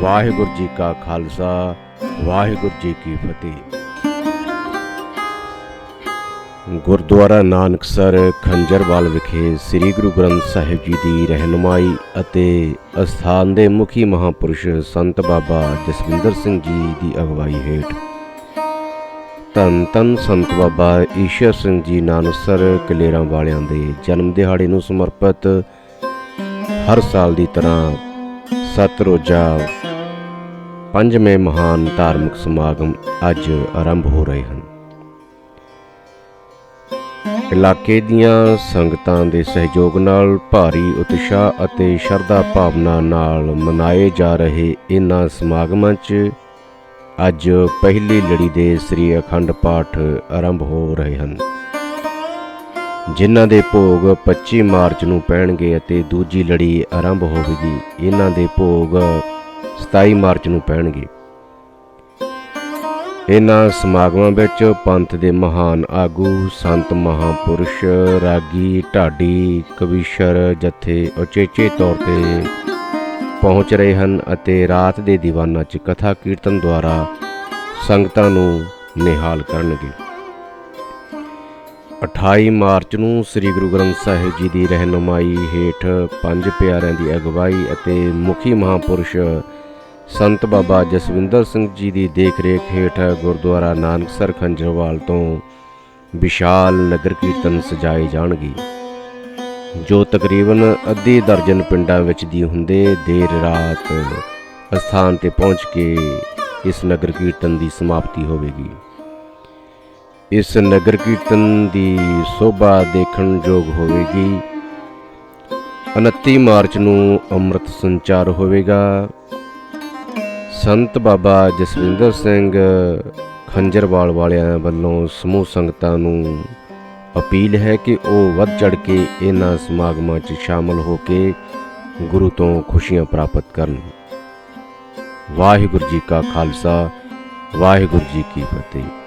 ਵਾਹਿਗੁਰੂ ਜੀ ਕਾ ਖਾਲਸਾ, ਵਾਹਿਗੁਰੂ ਜੀ ਕੀ ਫਤਿਹ। ਗੁਰਦੁਆਰਾ ਨਾਨਕਸਰ ਖੰਜਰਵਾਲ ਵਿਖੇ ਸ੍ਰੀ ਗੁਰੂ ਗ੍ਰੰਥ ਸਾਹਿਬ ਜੀ ਦੀ ਰਹਿਨੁਮਾਈ ਅਤੇ ਅਸਥਾਨ ਦੇ ਮੁਖੀ ਮਹਾਪੁਰਸ਼ ਸੰਤ ਬਾਬਾ ਜਸਵਿੰਦਰ ਸਿੰਘ ਜੀ ਦੀ ਅਗਵਾਈ ਹੇਠ ਧੰਨ ਧੰਨ ਸੰਤ ਬਾਬਾ ਈਸ਼ਰ ਸਿੰਘ ਜੀ ਨਾਨਕਸਰ ਕਲੇਰਾਂ ਵਾਲਿਆਂ ਦੇ ਜਨਮ ਦਿਹਾੜੇ ਨੂੰ ਸਮਰਪਿਤ ਹਰ ਸਾਲ ਦੀ ਤਰ੍ਹਾਂ ਸੱਤ ਰੋਜ਼ਾ। ਪੰਜਵੇਂ ਮਹਾਨ ਧਾਰਮਿਕ ਸਮਾਗਮ ਅੱਜ ਆਰੰਭ ਹੋ ਰਹੇ ਹਨ। ਇਲਾਕੇ ਦੀਆਂ ਸੰਗਤਾਂ ਦੇ ਸਹਿਯੋਗ ਨਾਲ ਭਾਰੀ ਉਤਸ਼ਾਹ ਅਤੇ ਸ਼ਰਧਾ ਭਾਵਨਾ ਨਾਲ ਮਨਾਏ ਜਾ ਰਹੇ ਇਹਨਾਂ ਸਮਾਗਮਾਂ 'ਚ ਅੱਜ ਪਹਿਲੀ ਲੜੀ ਦੇ ਸ੍ਰੀ ਅਖੰਡ ਪਾਠ ਆਰੰਭ ਹੋ ਰਹੇ ਹਨ। ਜਿਨ੍ਹਾਂ ਦੇ ਭੋਗ 25 ਮਾਰਚ ਨੂੰ ਪੈਣਗੇ ਅਤੇ ਦੂਜੀ ਲੜੀ ਆਰੰਭ ਹੋਵੇਗੀ, ਇਹਨਾਂ ਦੇ ਭੋਗ 27 ਮਾਰਚ ਨੂੰ ਪੈਣਗੇ। ਇਹਨਾਂ ਸਮਾਗਮਾਂ ਵਿੱਚ ਪੰਥ ਦੇ ਮਹਾਨ ਆਗੂ, ਸੰਤ ਮਹਾਪੁਰਸ਼, ਰਾਗੀ, ਢਾਡੀ, ਕਵੀਸ਼ਰ, ਜਥੇ ਉਚੇਚੇ ਤੌਰ ਤੇ ਪਹੁੰਚ ਰਹੇ ਹਨ ਅਤੇ ਰਾਤ ਦੇ ਦੀਵਾਨਾਂ 'ਚ ਕਥਾ ਕੀਰਤਨ ਦੁਆਰਾ ਸੰਗਤਾਂ ਨੂੰ ਨਿਹਾਲ ਕਰਨਗੇ। 28 ਮਾਰਚ ਨੂੰ ਸ੍ਰੀ ਗੁਰੂ ਗ੍ਰੰਥ ਸਾਹਿਬ ਜੀ ਦੀ ਰਹਿਨੁਮਾਈ ਹੇਠ ਪੰਜ ਪਿਆਰਿਆਂ ਦੀ ਅਗਵਾਈ ਅਤੇ ਮੁਖੀ ਮਹਾਪੁਰਸ਼ ਸੰਤ ਬਾਬਾ ਜਸਵਿੰਦਰ ਸਿੰਘ ਜੀ ਦੀ ਦੇਖਰੇਖ ਹੇਠ ਗੁਰਦੁਆਰਾ ਨਾਨਕਸਰ ਖੰਜਰਵਾਲ ਤੋਂ ਵਿਸ਼ਾਲ ਨਗਰ ਕੀਰਤਨ ਸਜਾਏ ਜਾਣਗੇ, ਜੋ ਤਕਰੀਬਨ ਅੱਧੀ ਦਰਜਨ ਪਿੰਡਾਂ ਵਿੱਚ ਦੀ ਹੁੰਦੇ ਦੇਰ ਰਾਤ ਅਸਥਾਨ ਤੇ ਪਹੁੰਚ ਕੇ ਇਸ ਨਗਰ ਕੀਰਤਨ ਦੀ ਸਮਾਪਤੀ ਹੋਵੇਗੀ। ਇਸ ਨਗਰ ਕੀਰਤਨ ਦੀ ਸ਼ੋਭਾ ਦੇਖਣ ਯੋਗ ਹੋਵੇਗੀ। 29 ਮਾਰਚ ਨੂੰ ਅੰਮ੍ਰਿਤ ਸੰਚਾਰ ਹੋਵੇਗਾ। ਸੰਤ ਬਾਬਾ ਜਸਵਿੰਦਰ ਸਿੰਘ ਖੰਜਰਵਾਲ ਵਾਲਿਆਂ ਵੱਲੋਂ ਸਮੂਹ ਸੰਗਤਾਂ ਨੂੰ ਅਪੀਲ ਹੈ ਕਿ ਉਹ ਵੱਧ ਚੜ ਕੇ ਇਹਨਾਂ ਸਮਾਗਮਾਂ 'ਚ ਸ਼ਾਮਲ ਹੋ ਕੇ ਗੁਰੂ ਤੋਂ ਖੁਸ਼ੀਆਂ ਪ੍ਰਾਪਤ ਕਰਨ। ਵਾਹਿਗੁਰੂ ਜੀ ਕਾ ਖਾਲਸਾ, ਵਾਹਿਗੁਰੂ ਜੀ ਕੀ ਫਤਿਹ।